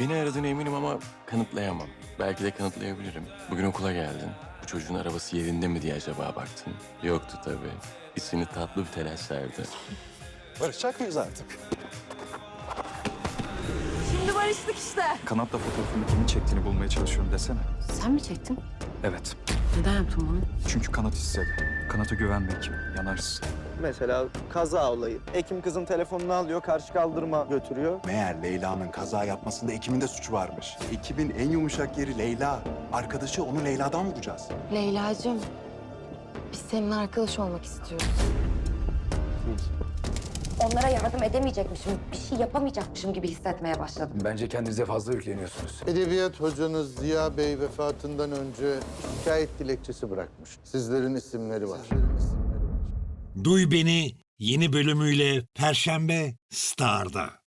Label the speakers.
Speaker 1: Beni aradığına eminim ama kanıtlayamam. Belki de kanıtlayabilirim. Bugün okula geldin. Bu çocuğun arabası yerinde mi diye acaba baktın. Yoktu tabii. İçini tatlı bir telaş sardı.
Speaker 2: Barışacak mıyız artık?
Speaker 3: Şimdi barıştık işte.
Speaker 4: Kanatla fotoğrafını kimin çektiğini bulmaya çalışıyorum desene.
Speaker 3: Sen mi çektin?
Speaker 4: Evet.
Speaker 3: Neden yaptın bunu?
Speaker 4: Çünkü kanat istedi. Kanata güvenme kim? Yanarsın.
Speaker 5: Mesela kaza olayı. Ekim kızın telefonunu alıyor, karşı kaldırıma götürüyor.
Speaker 2: Meğer Leyla'nın kaza yapmasında Ekim'in de suçu varmış. Ekim'in en yumuşak yeri Leyla. Arkadaşı onu Leyla'dan vuracağız.
Speaker 3: Leyla'cığım, biz senin arkadaş olmak istiyoruz.
Speaker 6: Onlara yardım edemeyecekmişim, bir şey yapamayacakmışım gibi hissetmeye başladım.
Speaker 7: Bence kendinize fazla yükleniyorsunuz.
Speaker 8: Edebiyat hocanız Ziya Bey vefatından önce şikayet dilekçesi bırakmış. Sizlerin isimleri var.
Speaker 9: Duy Beni yeni bölümüyle Perşembe Star'da.